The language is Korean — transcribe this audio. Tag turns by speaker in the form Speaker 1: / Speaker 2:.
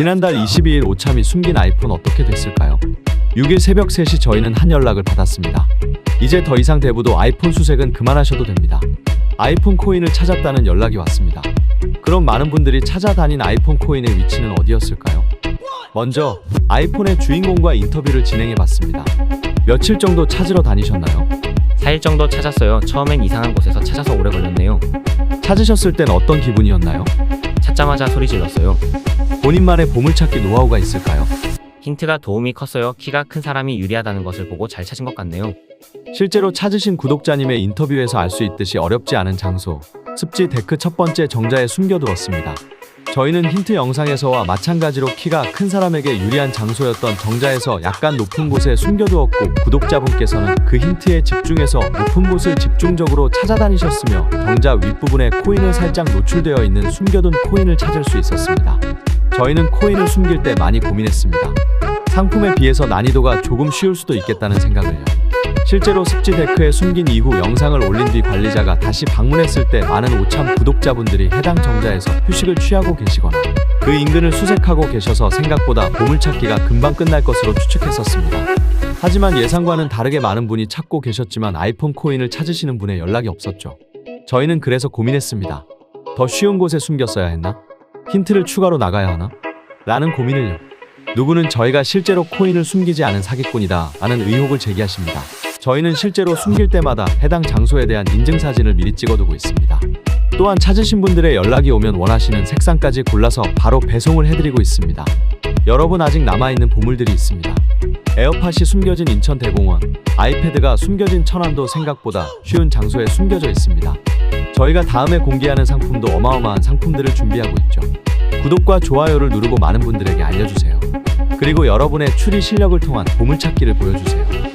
Speaker 1: 지난달 22일 오참이 숨긴 아이폰 어떻게 됐을까요? 6일 새벽 3시 저희는 한 연락을 받았습니다. 이제 더 이상 대부도 아이폰 수색은 그만하셔도 됩니다. 아이폰 코인을 찾았다는 연락이 왔습니다. 그럼 많은 분들이 찾아다닌 아이폰 코인의 위치는 어디였을까요? 먼저 아이폰의 주인공과 인터뷰를 진행해 봤습니다. 며칠 정도 찾으러 다니셨나요?
Speaker 2: 4일 정도 찾았어요. 처음엔 이상한 곳에서 찾아서 오래 걸렸네요.
Speaker 1: 찾으셨을 땐 어떤 기분이었나요?
Speaker 2: 찾자마자 소리 질렀어요.
Speaker 1: 본인만의 보물찾기 노하우가 있을까요?
Speaker 2: 힌트가 도움이 컸어요. 키가 큰 사람이 유리하다는 것을 보고 잘 찾은 것 같네요.
Speaker 1: 실제로 찾으신 구독자님의 인터뷰에서 알 수 있듯이 어렵지 않은 장소, 습지 데크 첫 번째 정자에 숨겨두었습니다. 저희는 힌트 영상에서와 마찬가지로 키가 큰 사람에게 유리한 장소였던 정자에서 약간 높은 곳에 숨겨두었고 구독자분께서는 그 힌트에 집중해서 높은 곳을 집중적으로 찾아다니셨으며 정자 윗부분에 코인을 살짝 노출되어 있는 숨겨둔 코인을 찾을 수 있었습니다. 저희는 코인을 숨길 때 많이 고민했습니다. 상품에 비해서 난이도가 조금 쉬울 수도 있겠다는 생각을요. 실제로 습지 데크에 숨긴 이후 영상을 올린 뒤 관리자가 다시 방문했을 때 많은 오참 구독자분들이 해당 정자에서 휴식을 취하고 계시거나 그 인근을 수색하고 계셔서 생각보다 보물찾기가 금방 끝날 것으로 추측했었습니다. 하지만 예상과는 다르게 많은 분이 찾고 계셨지만 아이폰 코인을 찾으시는 분의 연락이 없었죠. 저희는 그래서 고민했습니다. 더 쉬운 곳에 숨겼어야 했나? 힌트를 추가로 나가야 하나? 라는 고민을요. 누구는 저희가 실제로 코인을 숨기지 않은 사기꾼이다 라는 의혹을 제기하십니다. 저희는 실제로 숨길 때마다 해당 장소에 대한 인증사진을 미리 찍어두고 있습니다. 또한 찾으신 분들의 연락이 오면 원하시는 색상까지 골라서 바로 배송을 해드리고 있습니다. 여러분 아직 남아있는 보물들이 있습니다. 에어팟이 숨겨진 인천 대공원, 아이패드가 숨겨진 천안도 생각보다 쉬운 장소에 숨겨져 있습니다. 저희가 다음에 공개하는 상품도 어마어마한 상품들을 준비하고 있죠. 구독과 좋아요를 누르고 많은 분들에게 알려주세요. 그리고 여러분의 추리 실력을 통한 보물찾기를 보여주세요.